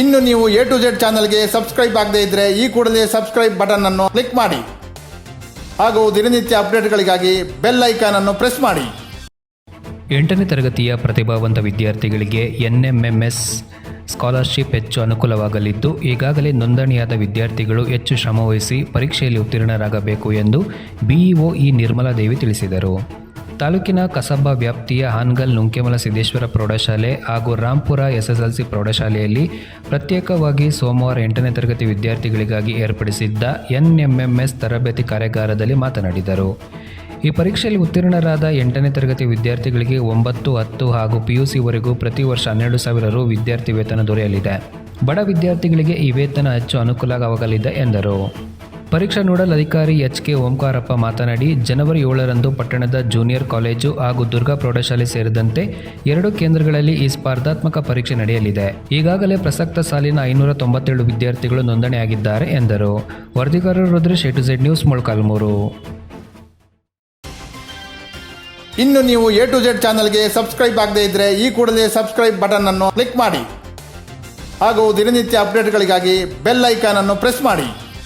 ಇನ್ನು ನೀವು A to Z ಚಾನಲ್ಗೆ ಸಬ್ಸ್ಕ್ರೈಬ್ ಆಗದೇ ಇದ್ರೆ ಈ ಕೂಡಲೇ ಸಬ್ಸ್ಕ್ರೈಬ್ ಬಟನ್ ಅನ್ನು ಕ್ಲಿಕ್ ಮಾಡಿ. ಹಾಗೂ ದಿನನಿತ್ಯ ಅಪ್ಡೇಟ್ಗಳಿಗಾಗಿ ಬೆಲ್ ಐಕಾನ್ ಅನ್ನು ಪ್ರೆಸ್ ಮಾಡಿ. ಎಂಟನೇ ತರಗತಿಯ ಪ್ರತಿಭಾವಂತ ವಿದ್ಯಾರ್ಥಿಗಳಿಗೆ ಎನ್ಎಂಎಂಎಸ್ ಸ್ಕಾಲರ್ಶಿಪ್ ಹೆಚ್ಚು ಅನುಕೂಲವಾಗಲಿದ್ದು, ಈಗಾಗಲೇ ನೋಂದಣಿಯಾದ ವಿದ್ಯಾರ್ಥಿಗಳು ಹೆಚ್ಚು ಶ್ರಮವಹಿಸಿ ಪರೀಕ್ಷೆಯಲ್ಲಿ ಉತ್ತೀರ್ಣರಾಗಬೇಕು ಎಂದು ಬಿಇಒ ಇ ನಿರ್ಮಲಾದೇವಿ ತಿಳಿಸಿದರು. ತಾಲೂಕಿನ ಕಸಬಾ ವ್ಯಾಪ್ತಿಯ ಹಾನ್ಗಲ್ ನುಂಕೆಮಲ ಸಿದ್ದೇಶ್ವರ ಪ್ರೌಢಶಾಲೆ ಹಾಗೂ ರಾಂಪುರ ಎಸ್ಎಸ್ಎಲ್ಸಿ ಪ್ರೌಢಶಾಲೆಯಲ್ಲಿ ಪ್ರತ್ಯೇಕವಾಗಿ ಸೋಮವಾರ ಎಂಟನೇ ತರಗತಿ ವಿದ್ಯಾರ್ಥಿಗಳಿಗಾಗಿ ಏರ್ಪಡಿಸಿದ್ದ ಎನ್ಎಂಎಂಎಸ್ ತರಬೇತಿ ಕಾರ್ಯಾಗಾರದಲ್ಲಿ ಮಾತನಾಡಿದರು. ಈ ಪರೀಕ್ಷೆಯಲ್ಲಿ ಉತ್ತೀರ್ಣರಾದ ಎಂಟನೇ ತರಗತಿ ವಿದ್ಯಾರ್ಥಿಗಳಿಗೆ ಒಂಬತ್ತು, ಹತ್ತು ಹಾಗೂ ಪಿಯುಸಿವರೆಗೂ ಪ್ರತಿ ವರ್ಷ ಹನ್ನೆರಡು ಸಾವಿರ ರು ವಿದ್ಯಾರ್ಥಿ ವೇತನ ದೊರೆಯಲಿದೆ. ಬಡ ವಿದ್ಯಾರ್ಥಿಗಳಿಗೆ ಈ ವೇತನ ಹೆಚ್ಚು ಅನುಕೂಲವಾಗಲಿದೆ ಎಂದರು. ಪರೀಕ್ಷಾ ನೋಡಲ್ ಅಧಿಕಾರಿ ಎಚ್ ಕೆ ಓಂಕಾರಪ್ಪ ಮಾತನಾಡಿ, ಜನವರಿ ಏಳರಂದು ಪಟ್ಟಣದ ಜೂನಿಯರ್ ಕಾಲೇಜು ಹಾಗೂ ದುರ್ಗಾ ಪ್ರೌಢಶಾಲೆ ಸೇರಿದಂತೆ ಎರಡು ಕೇಂದ್ರಗಳಲ್ಲಿ ಈ ಸ್ಪರ್ಧಾತ್ಮಕ ಪರೀಕ್ಷೆ ನಡೆಯಲಿದೆ. ಈಗಾಗಲೇ ಪ್ರಸಕ್ತ ಸಾಲಿನ ಐನೂರ ತೊಂಬತ್ತೇಳು ವಿದ್ಯಾರ್ಥಿಗಳು ನೋಂದಣಿಯಾಗಿದ್ದಾರೆ ಎಂದರು. ವರದಿಗಾರರು Rudresh to Z news, Molakalmuru. ಇನ್ನು ನೀವು ಎ ಟು ಝೆಡ್ ಚಾನಲ್ಗೆ ಸಬ್ಸ್ಕ್ರೈಬ್ ಆಗದೇ ಇದ್ರೆ ಈ ಕೂಡಲೇ ಸಬ್ಸ್ಕ್ರೈಬ್ ಬಟನ್ ಅನ್ನು ಕ್ಲಿಕ್ ಮಾಡಿ. ಹಾಗೂ ದಿನನಿತ್ಯ ಅಪ್ಡೇಟ್ಗಳಿಗಾಗಿ ಬೆಲ್ ಐಕಾನ್ ಅನ್ನು ಪ್ರೆಸ್ ಮಾಡಿ.